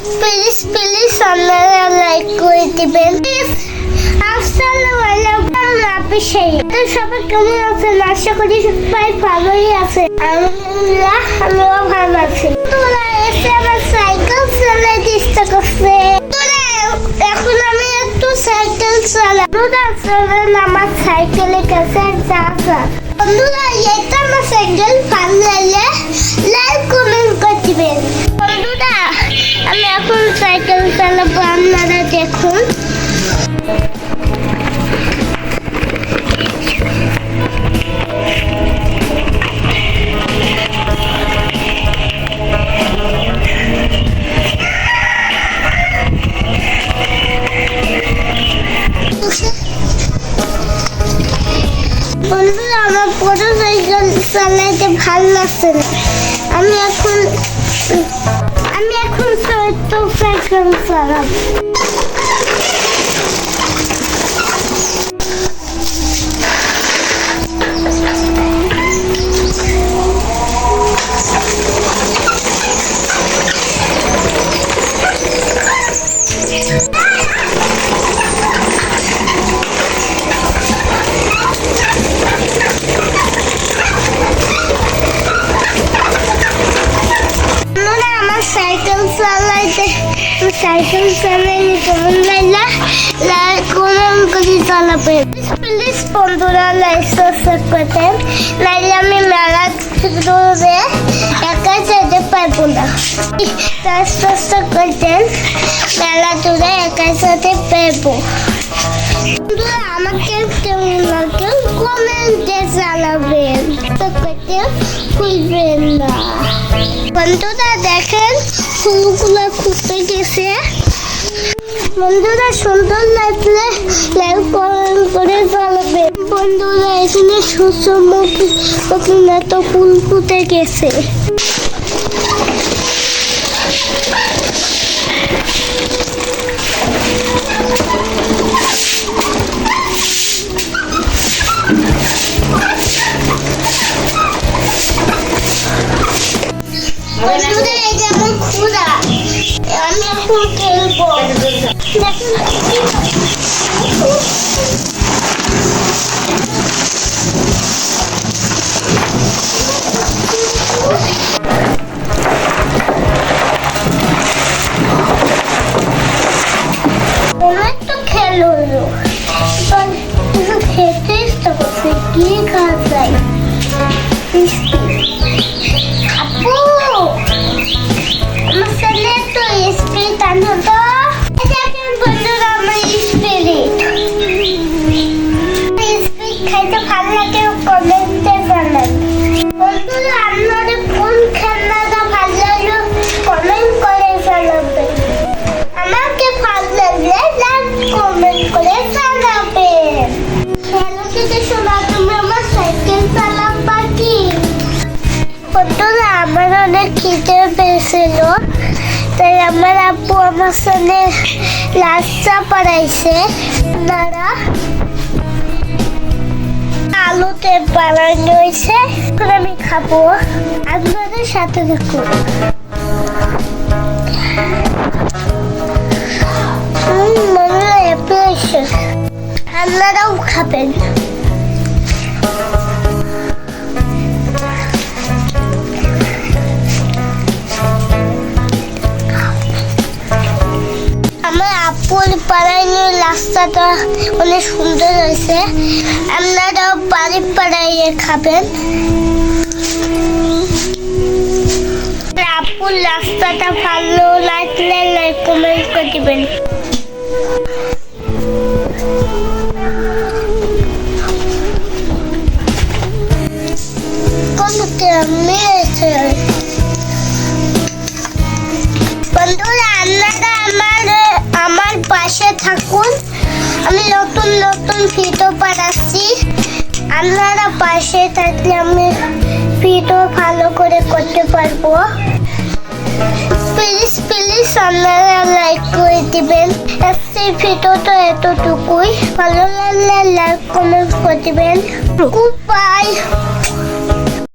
Please please আপনারা like করে দিবেন আসসালামু আলাইকুম আপনি তো সবাই কেমন আছেন আশা করি সবাই ভালোই আছে আলহামদুলিল্লাহ আমিও ভালো আছি তোরা এসে আমার সাইকেল চালাতে ইচ্ছা করছে এখন আমি একটু সাইকেল চালা তোরা চলেন আমার সাইকেলের কাছে যা যা। বন্ধুরা এটা আমার সাইকেল ভালো লাগলে লাইক কমেন্ট বন্ধুরা আমার বড় সাইকেল চালাইতে ভালো লাগছে না। আমি এখন আমি এখন সাইকেল চালাবো। সাইকেল চালাইতে কেমন লাগলা লাইক কমেন্ট করে চালাবে। প্লিজ বন্ধুরা লাইক সাবস্ক্রাইব করতেন নাইলে আমি মেলা দূরে একা যেতে পারব না। লাইক সাবস্ক্রাইব করতেন মেলা দূরে একা যেতে পারব। কমেন্টে জানাবেন তো করতে না বন্ধুরা দেখেন, ফুলগুলো খুঁজতে গেছে। বন্ধুরা, সুন্দর লাগলে লাইক কমেন্ট করে জানাবে। বন্ধুরা, এখানে সূর্যমুখী তো ফুল ফুটে গেছে। বন্ধুরা এই যে আমার ক্ষুধা আমি এখন খেলব দেখেন অনেক কমেন্টে জানান কোন খেলনাটা ভালো কমেন্ট করে জানাবেন। আমাকে কমেন্ট করে সাইকেল চালাবা কি? বন্ধুরা, আমার অনেক খিদে পেয়েছিল, তাই আমার আপু আমার সাথে লাচ্চা পড়াইছে আপনারা আলুতে বানানো এখন আমি খাব আপনাদের সাথে দেখো। আপনারাও খাবেন। পাড়ায় নিয়ে রাস্তাটা অনেক সুন্দর হয়েছে। আপনারাও বাড়ির পাড়াইয়ে খাবেন। আপুর রাস্তাটা ভালো লাগলে কমেন্ট করে দিবেন। ভিডিও বানাচ্ছি। আপনারা পাশে থাকলে আমি ভিডিও ভালো করে করতে পারব। প্লিজ প্লিজ আপনারা লাইক করে দিবেন। আজকের তো এতটুকুই। ভালো লাগলে লাইক কমেন্ট করে দিবেন। Good bye